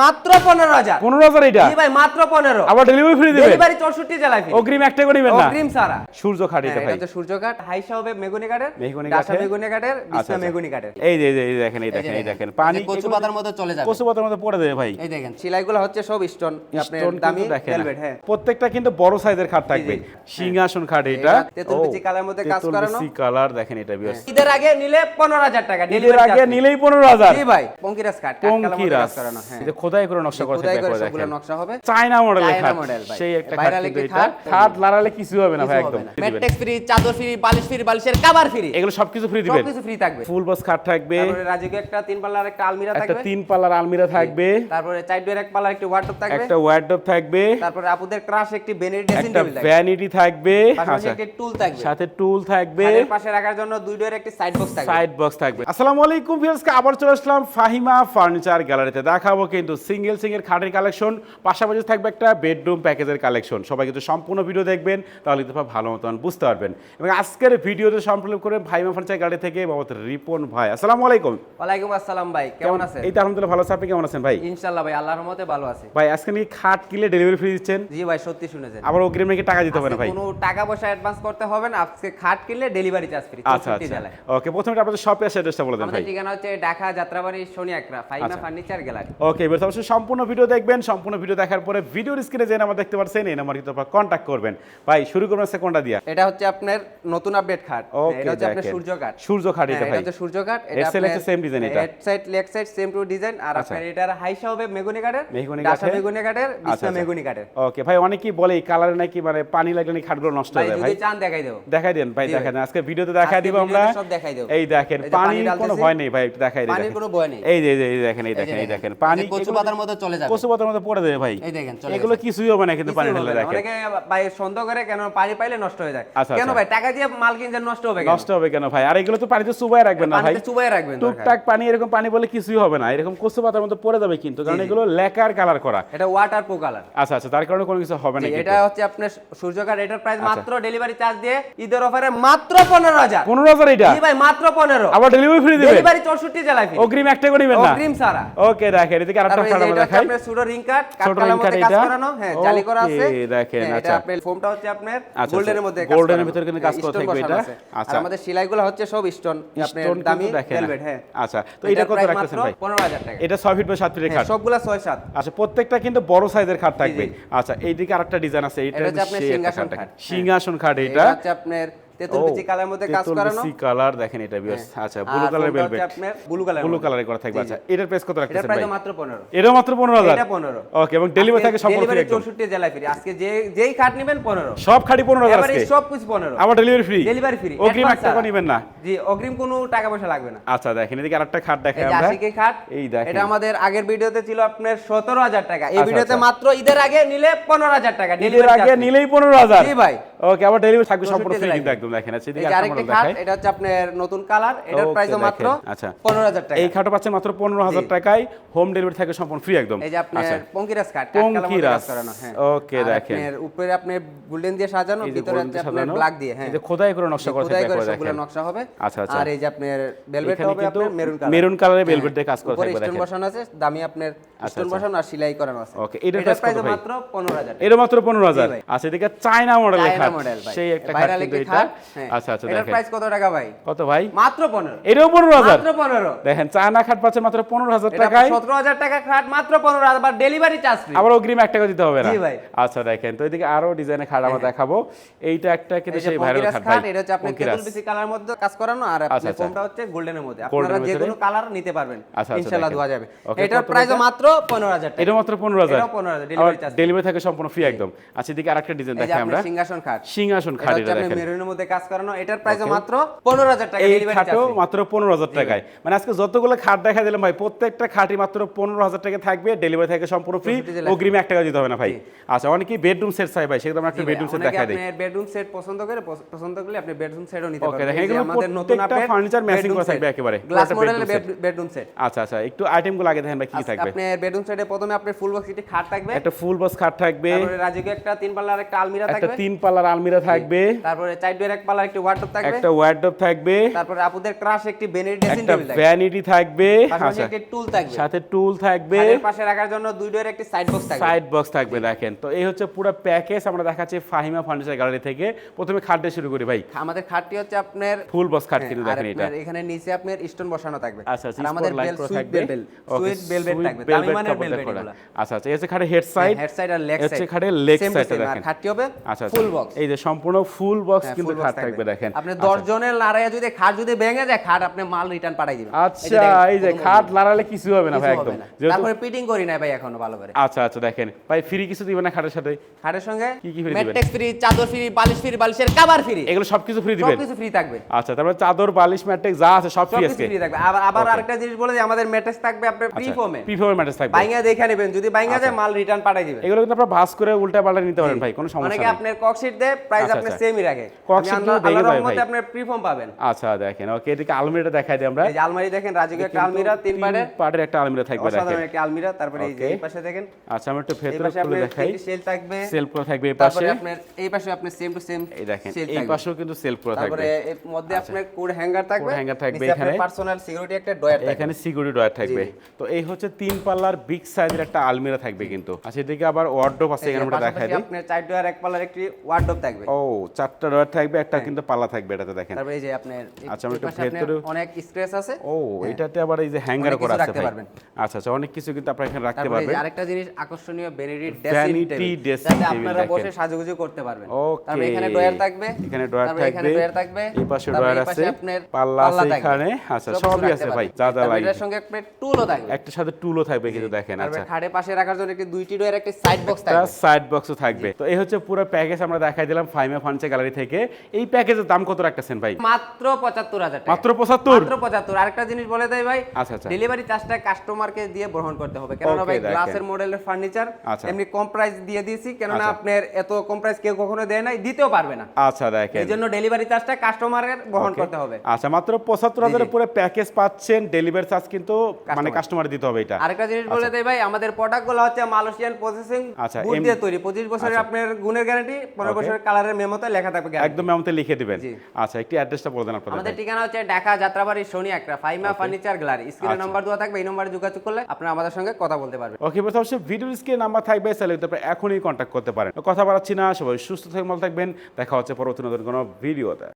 মাত্র পনেরো হাজার। পনেরো হাজার এটা জি ভাই মাত্র পনেরো। আবার ডেলিভারি ফ্রি দিবেন ডেলিভারি চৌষট্টি জেলায় free। অগ্রিম একটা করে না? অগ্রিম সারা। সূর্য খাট এটা হ্যাঁ, ভাই। এটা হাইসা হবে মেগুনি কাঠের কাঠের? মেগুনি কাঠের আচ্ছা, আচ্ছা। মেগুনি কাঠের এই যে এই দেখেন এই দেখেন এই দেখেন। পানি কচু পাতার চলে যাবে। কচু পাতার পড়ে ভাই। এই দেখেন সেলাইগুলো হচ্ছে সব স্টোন আপনার দামি ভেলভেট হ্যাঁ। প্রত্যেকটা কিন্তু বড় সাইজের খাট থাকবে। সিংহাসন খাট এটা কালারের মধ্যে কাজ করানো। কালার দেখেন এটা বিয়ার্স ঈদের আগে নিলে পনেরো হাজার টাকা। ঈদের delivery আগে নিলেই পনেরো হাজার। জি ভাই পঙ্কিরাজ কালার মধ্যে কাজ করানো হ্যাঁ। খোদাই করে নকশা করে খোদাই করে সবগুলো নকশা হবে। চায়না মডেলের চায়না ভাই। সেই একটা ভাইরাল একটি এটা। খাট। খাট লাড়ালে কিছু হবে না ভাই একদম। হবে ফ্রি চাদর ফ্রি বালিশ ফ্রি বালিশের কভার ফ্রি এগুলো সবকিছু ফ্রি দিবেন। সবকিছু ফ্রি থাকবে। ফুল বক্স খাট থাকবে। তারপরে রাজকীয় একটা তিন পাল্লার একটা আলমিরা থাকবে। একটা তিন পাল্লার আলমিরা থাকবে। তারপরে চার ডোর এক পাল্লার একটি ওয়ার্ডরোব থাকবে। একটা ওয়ার্ডরোব থাকবে। তারপরে আপুদের ক্রাশ একটি বেনেট ড্রেসিং টেবিল থাকবে। ভ্যানিটি থাকবে। পাশাপাশি আচ্ছা। একটি টুল থাকবে। সাথে টুল থাকবে। খাটের পাশে রাখার জন্য দুই ডোর একটি সাইড বক্স থাকবে। সাইড বক্স থাকবে। আসসালামু আলাইকুম ভিউয়ার্স আবার চলে আসলাম ফাহিমা ফার্নিচার গ্যালারিতে দেখাবো কিন্তু সিঙ্গেল সিঙ্গেল খাটের কালেকশন পাশাপাশি থাকবে একটা বেডরুম প্যাকেজের কালেকশন। সবাই কিন্তু সম্পূর্ণ ভিডিও দেখবেন তাহলে কিন্তু ভালো মতন বুঝতে পারবেন। এবং আজকের ভিডিওতে সম্পূর্ণ করে ফাহিমা ফার্নিচার গ্যালারি থেকে বাবত রিপন ভাই। আসসালামু আলাইকুম। ওয়ালাইকুম আসসালাম ভাই কেমন আছেন? এই তো আলহামদুলিল্লাহ ভালো আছে আপনি কেমন আছেন ভাই? ইনশাআল্লাহ ভাই আল্লাহর রহমতে ভালো আছে। ভাই আজকে নিয়ে খাট কিনলে ডেলিভারি ফ্রি দিচ্ছেন? জি ভাই সত্যি শুনেছেন। আবার অগ্রিম নাকি টাকা দিতে হবে না ভাই? কোনো টাকা পয়সা অ্যাডভান্স করতে হবে না আজকে খাট কিনলে ডেলিভারি চার্জ ফ্রি আচ্ছা আচ্ছা। ওকে প্রথমে আপনাদের শপের অ্যাড্রেসটা বলে দেন আমাদের ভাই। ঠিকানা হচ্ছে ঢাকা যাত্রাবাড়ি শনি একরা ফাইমা আচ্ছা। Furniture gallery. ওকে এবার অবশ্যই সম্পূর্ণ ভিডিও দেখবেন সম্পূর্ণ ভিডিও দেখার পরে ভিডিওর স্ক্রিনে যে নাম্বার দেখতে পাচ্ছেন এই নাম্বার কিন্তু কন্ট্যাক্ট করবেন। ভাই শুরু করবেন আজকে কোনটা দিয়া? এটা হচ্ছে আপনার নতুন আপডেট খাট এটা হচ্ছে আপনার সূর্য কাঠ সূর্য খাট এটা হ্যাঁ, ভাই। হচ্ছে সূর্য কাঠ Head side হচ্ছে same design এটা। Head side leg side same to design আর আচ্ছা। আপনার এটার হাইসা হবে মেগুনি কাঠের মেহগনি ডাসা কাঠের? মেগুনি কাঠের আচ্ছা, বিছনা আচ্ছা। মেগুনি কাঠের ওকে ভাই অনেকেই বলে এই কালারে নাকি মানে পানি লাগলে নাকি খাটগুলো নষ্ট হয়ে যায় যদি ভাই। চান দেখাই দেবো। দেখাই দেন ভাই দেখাই দেন। আজকে ভিডিওতে দেখাই দিব আমরা। সব দেখাই দেব। এই দেখেন পানি কোনো ভয় নেই ভাই একটু দেখাই দেন পানির কোনো ভয় নেই। এই যে এই দেখেন এই দেখেন এই দেখেন। পানি পাতার মধ্যে চলে যাবে। কচু পাতার মধ্যে পড়ে দেবে ভাই। এই দেখেন এগুলো কিছুই হবে না কিন্তু পানি ঢেলে হবে অনেকে ভাই সন্দেহ করে কেন পানি পাইলে নষ্ট হয়ে যায়। আচ্ছা, কেন আচ্ছা। ভাই? টাকা দিয়ে মাল কিনতে নষ্ট হবে নষ্ট হবে কেন ভাই? আর এগুলো তো পানিতে চুবাই রাখবেন না ভাই। চুবাই রাখবেন টুকটাক পানি এরকম পানি বলে কিছুই হবে না। এরকম কচু পাতার মধ্যে পড়ে যাবে কিন্তু কারণ এগুলো লেকার কালার করা। এটা ওয়াটার প্রো কালার আচ্ছা আচ্ছা তার কারণে কোনো কিছু হবে না এটা হচ্ছে আপনার সূর্যকার এটার প্রাইস মাত্র ডেলিভারি চার্জ দিয়ে ঈদের অফারে মাত্র পনেরো হাজার। পনেরো হাজার এটা জি ভাই মাত্র পনেরো। আবার ডেলিভারি ফ্রি দিবেন? ডেলিভারি চৌষট্টি জেলায় free। অগ্রিম একটা করে না? অগ্রিম সারা ওকে দেখেন এদিকে আরেকটা তারপরে এই কালার যে এটা হচ্ছে দেখাই আপনার সুডো রিং কাট কাট কালার মধ্যে কাজ করানো। হ্যাঁ জালি করা আছে। দেখেন, হ্যাঁ, আচ্ছা। আপনার ফোমটা হচ্ছে আপনার গোল্ডেনের। মধ্যে কাজ Golden ভিতরে কিন্তু কাজ হ্যাঁ, করা থাকবে এটা? আমাদের সেলাইগুলো হচ্ছে সব স্টোন আপনার দামি ভেলভেট হ্যাঁ। তো এটা কত রাখতেছেন ভাই? পনেরো হাজার টাকা। এটা ছয় ফিট বাই সাত ফিটের হ্যাঁ, খাট। সবগুলা আচ্ছা প্রত্যেকটা কিন্তু বড় সাইজের খাট থাকবে। আচ্ছা এইদিকে আরেকটা ডিজাইন আছে এটা এটা হচ্ছে আপনার সিংহাসন খাট। দেখেন। সিংহাসন খাট এটা এটা। হচ্ছে আপনার তেতুল বিচি কালার মধ্যে কাজ করানো? কালার দেখেন এটা বিয়ার্স আচ্ছা ব্লু কালার ভেলভেট আপনার ব্লু কালার ব্লু কালারে করা থাকবে আচ্ছা এটার প্রাইস কত রাখতেছেন ভাই? মাত্র পনেরো। এটা মাত্র পনেরো হাজার? এটা পনেরো। ওকে এবং ডেলিভারি থাকে সম্পূর্ণ ফ্রি একদম। চৌষট্টি জেলায় ফ্রি। আজকে যে যেই খাট নেবেন পনেরো। সব খাটি পনেরো হাজার এবারে আজকে? সব কিছু পনেরো। আবার ডেলিভারি ফ্রি ডেলিভারি ফ্রি অগ্রিম এক টাকা নিবেন না? জি অগ্রিম কোনো টাকা পয়সা লাগবে না। আচ্ছা দেখেন এদিকে আরেকটা খাট এই যে আমরা। আশিকি খাট এই দেখেন। এটা আমাদের আগের ভিডিওতে ছিল আপনার সতেরো হাজার টাকা। এই আচ্ছা, ভিডিওতে আচ্ছা। মাত্র ঈদের আগে নিলে পনেরো হাজার টাকা। ডেলিভারি আগে নিলেই পনেরো হাজার। জি ভাই। ওকে আবার ডেলিভারি থাকবে সম্পূর্ণ ফ্রি কিন্তু একদম দেখেন আচ্ছা এদিকে আরেকটা খাট এটা হচ্ছে আপনার নতুন কালার এটার প্রাইসও মাত্র দেখেন, আচ্ছা। পনেরো হাজার টাকা। এই খাটও পাচ্ছেন মাত্র পনেরো হাজার টাকায় হোম ডেলিভারি থাকে সম্পূর্ণ ফ্রি একদম। এই যে আপনার আচ্ছা। কালার মধ্যে পঙ্কিরাজ। কাজ হ্যাঁ। দেখেন। আপনার উপরে আপনি গোল্ডেন দিয়ে সাজানো ভিতরে হচ্ছে আপনার ব্ল্যাক দিয়ে হ্যাঁ। এই যে খোদাই করে নকশা করা খোদাই করে নকশা হবে। আচ্ছা, আচ্ছা। আর এই যে আপনার ভেলভেট হবে আপনার মেরুন কালার মেরুন কালারের ভেলভেট দিয়ে কাজ করা থাকবে দেখেন। বসানো আছে দামি আপনার স্টোন আচ্ছা। বসানো আর সেলাই করানো আছে। প্রাইস মাত্র এটা মাত্র। আচ্ছা এদিকে চায়না খাট। মডেল ভাই। সেই একটা ভাইরাল কিন্তু একটি এটা। খাট। আচ্ছা আচ্ছা দেখেন। প্রাইস কত টাকা ভাই? কত ভাই? মাত্র পনেরো। এটাও পনেরো হাজার। মাত্র পনেরো। দেখেন চায়না খাট পাচ্ছে মাত্র পনেরো হাজার এটা টাকায়। সতেরো হাজার টাকা খাট মাত্র পনেরো হাজার আবার ডেলিভারি চার্জ ফ্রি আবার অগ্রিম এক টাকা দিতে হবে না? জি ভাই। আচ্ছা দেখেন তো এদিকে আরও ডিজাইনের খাট আমরা দেখাবো। এইটা একটা কিন্তু সেই ভাইরাল খাট খাট ভাই। এটা হচ্ছে আপনার পঙ্কিরাজ। তেতুল কালার মধ্যে কাজ করানো আর আচ্ছা, আপনার আচ্ছা। ফোমটা হচ্ছে গোল্ডেনের মধ্যে। আপনারা যে কোনো কালার নিতে পারবেন। আচ্ছা, আচ্ছা, ইনশাআল্লাহ দেওয়া যাবে। এটার প্রাইস মাত্র পনেরো হাজার এটা মাত্র পনেরো হাজার। এটাও 15,000 ডেলিভারি থাকে সম্পূর্ণ ফ্রি একদম। আচ্ছা এদিকে আরেকটা ডিজাইন দেখাই আমরা। সিংহাসন খাট। সিংহাসন খাট এটা দেখেন। মেরুনের মধ্যে কাজ করানো এটার প্রাইস মাত্র পনেরো হাজার টাকা ডেলিভারি খাটও মাত্র পনেরো হাজার টাকায়। মানে আজকে যতগুলো খাট দেখা দিলাম ভাই প্রত্যেকটা খাটই মাত্র পনেরো হাজার টাকা থাকবে ডেলিভারি থাকে সম্পূর্ণ ফ্রি অগ্রিমে এক টাকা দিতে হবে না ভাই। আচ্ছা অনেকেই বেডরুম সেট চাই ভাই সেগুলো আমরা একটা বেডরুম সেট দেখা দিই। বেডরুম সেট পছন্দ করে পছন্দ করলে আপনি বেডরুম সেটও নিতে পারবেন। দেখেন, এগুলো আমাদের নতুন আপডেট furniture matching করা থাকবে একেবারে। গ্লাস মডেলের বেডরুম সেট আচ্ছা আচ্ছা একটু আইটেমগুলো আগে দেখেন ভাই কি থাকবে। আপনার বেডরুম সাইডে প্রথমে আপনার ফুল বক্স একটি খাট থাকবে। একটা ফুল বক্স খাট থাকবে। তারপরে রাজকীয় একটা তিন পাল্লার একটা আলমিরা থাকবে। একটা তিন পাল্লার আলমিরা থাকবে। তারপরে চার ডোর এক পাল্লার একটি ওয়ার্ডরোব থাকবে। একটা ওয়ার্ডরোব থাকবে। তারপরে আপুদের ক্রাশ একটি বেনির ড্রেসিং টেবিল থাকবে। ভ্যানিটি থাকবে। আচ্ছা। একটি টুল থাকবে। সাথে টুল থাকবে। খাটের পাশে রাখার জন্য দুই ডোর একটি সাইড বক্স থাকবে। সাইড বক্স থাকবে দেখেন। তো এই হচ্ছে পুরো প্যাকেজ আমরা দেখাচ্ছি ফাহিমা ফার্নিচার গ্যালারি থেকে। প্রথমে খাট দিয়ে শুরু করি ভাই। আমাদের খাটটি হচ্ছে আপনার ফুল বক্স খাট হ্যাঁ, কিন্তু দেখেন এটা। এখানে নিচে আপনার স্টোন বসানো থাকবে। আচ্ছা আচ্ছা আমাদের বেল সুইট বেল সুইট বেলভেট থাকবে। করা এগুলা। আচ্ছা আচ্ছা এই যে খাটের হেড সাইড হেড সাইড আর লেগ সাইড খাটের leg side টা দেখেন। খাটটি হবে আচ্ছা ফুল বক্স এই যে সম্পূর্ণ ফুল বক্স কিন্তু খাট থাকবে। দেখেন। আপনি। 10 জনের লড়াইয়া যদি খাট যদি ভেঙে যায় খাট আপনি মাল রিটার্ন পাঠাই দিবেন। এই যে খাট লাড়ালে কিছু হবে না ভাই একদম। তারপরে পিটিং করি নাই ভাই এখনও ভালো করে। আচ্ছা আচ্ছা দেখেন। ভাই ফ্রি কিছু দিবেন না খাটের সাথে? খাটের সঙ্গে? কি কি দিবেন? ফ্রি চাদর ফ্রি বালিশ ফ্রি বালিশের কভার ফ্রি এগুলো সবকিছু ফ্রি দিবেন? সবকিছু ফ্রি থাকবে। আচ্ছা তারপরে চাদর বালিশ ম্যাট্রিক যা আছে সব ফ্রি সবকিছু ফ্রি থাকবে। আবার আবার আরেকটা জিনিস বলে যে আমাদের ম্যাট্রেক্স থাকবে আপনার প্রি ম্যাট্রেস থাকবে। বাইঙ্গা দেখে নেবেন যদি বাইঙ্গা যায় মাল রিটার্ন পাঠাই দিবেন। এগুলো কিন্তু আপনারা ভাস করে উল্টা পাল্টা নিতে পারেন ভাই কোনো সমস্যা অনেকে নেই। আপনার ককশিট দেয় প্রাইস আচ্ছা, আপনি আচ্ছা। সেমই রাখে আপনি গুলো দেখে ভাই, ভাই। আপনার প্রি ফোম পাবেন। আচ্ছা দেখেন ওকে এদিকে আলমিরাটা দেখাই দিই আমরা। এই আলমারি দেখেন রাজকীয় একটা আলমিরা তিন পাড়ের পাটের একটা আলমিরা থাকবে দেখেন। অসাধারণ একটা আলমিরা তারপরে এই যে এই পাশে দেখেন। আচ্ছা আমরা একটু ভেতরে খুলে দেখাই। সেল থাকবে। সেলফ করা থাকবে এই তারপরে পাশে। আপনার এই পাশে আপনার সেম টু সেম এই দেখেন এই পাশেও কিন্তু সেলফ করা তারপরে এর মধ্যে আপনার কোড হ্যাঙ্গার থাকবে। hanger থাকবে এখানে। পার্সোনাল সিকিউরিটি একটা ডয়ার থাকবে। এখানে সিকিউরিটি ডয়ার থাকবে। তো এই হচ্ছে তিন পাল্লার বিগ সাইজের একটা আলমিরা থাকবে কিন্তু। আচ্ছা এদিকে আবার ওয়ার্ডরোব আছে এখানে আমরা দেখাই দিই। আপনার চার ডয়ার এক পাল্লার একটি ওয়ার্ডরোব থাকবে। ও চারটা ডয়ার থাকবে একটা হ্যাঁ। কিন্তু পাল্লা থাকবে এটাতে দেখেন। তারপরে এই যে আপনার আচ্ছা, আমি এই একটু ভেতরে- অনেক স্ক্র্যাচ আছে। ও এটাতে আবার এই যে হ্যাঙ্গার করা আছে ভাই। আচ্ছা আচ্ছা অনেক কিছু কিন্তু আপনারা এখানে রাখতে পারবেন। আরেকটা জিনিস আকর্ষণীয় ভ্যানিটি ড্রেসিং dressing যাতে আপনারা বসে সাজুগুজু করতে পারবেন। ওকে। তারপরে এখানে ডয়ার থাকবে। এখানে ডয়ার তারপরে এখানে থাকবে। ডয়ার থাকবে। এই পাশে ডয়ার পাশে আছে পাল্লা আছে এখানে। আচ্ছা সবই আছে ভাই। যা যা লাগে এটার সঙ্গে আপনার টুলও থাকবে। একটা সাথে টুলও থাকবে। কিন্তু দেখেন আচ্ছা। খাড়ে পাশে রাখার জন্য একটি দুইটি ডয়ার একটি সাইড বক্স থাকবে। সাইড বক্সও থাকবে। তো এই হচ্ছে পুরো প্যাকেজ আমরা দেখাই দিলাম ফাইমা ফার্নিচার গ্যালারি থেকে। এই প্যাকেজের দাম কত রাখতেছেন ভাই? মাত্র পঁচাত্তর হাজার টাকা। মাত্র পঁচাত্তর? মাত্র পঁচাত্তর। আরেকটা জিনিস বলে দেয় ভাই আচ্ছা আচ্ছা। ডেলিভারি চার্জটা কাস্টমারকে দিয়ে গ্রহণ করতে হবে। কেননা ভাই গ্লাসের মডেলের ফার্নিচার। এমনি কম প্রাইস দিয়ে দিয়েছি। কেননা আচ্ছা। আপনার এত কম প্রাইস কেউ কখনো দেয় নাই দিতেও পারবে না। আচ্ছা দেখেন। এই জন্য ডেলিভারি চার্জটা কাস্টমারের Okay. করতে হবে। আচ্ছা মাত্র পঁচাত্তর হাজারের পুরো প্যাকেজ পাচ্ছেন। ডেলিভারি চার্জ কিন্তু মানে কাস্টমার দিতে হবে এটা। আরেকটা জিনিস বলে দেয় ভাই আমাদের প্রোডাক্টগুলো হচ্ছে মালয়েশিয়ান প্রসেসিং আচ্ছা, গুড দিয়ে তৈরি। পঁচিশ বছরের আচ্ছা। আপনার গুণের গ্যারান্টি পনেরো Okay. বছরের কালারের মেমোতে লেখা থাকবে একদম আমাদের লিখে দিবেন। আচ্ছা একটি অ্যাড্রেসটা বলে দেন আপনাদের আমাদের ঠিকানা হচ্ছে ঢাকা যাত্রাবাড়ি শনি একটা ফাইমা ফার্নিচার গ্যালারি। স্ক্রিনে আচ্ছা। নাম্বার দেওয়া থাকবে এই নম্বরে যোগাযোগ করলে আপনারা আমাদের সঙ্গে কথা বলতে পারবেন। ওকে বলতে অবশ্যই ভিডিও স্ক্রিনে নাম্বার থাকবে তাহলে আপনারা এখনই কন্ট্যাক্ট করতে পারেন। কথা বাড়াচ্ছি না সবাই সুস্থ থাকবেন দেখা হচ্ছে পরবর্তী নতুন কোনো ভিডিওতে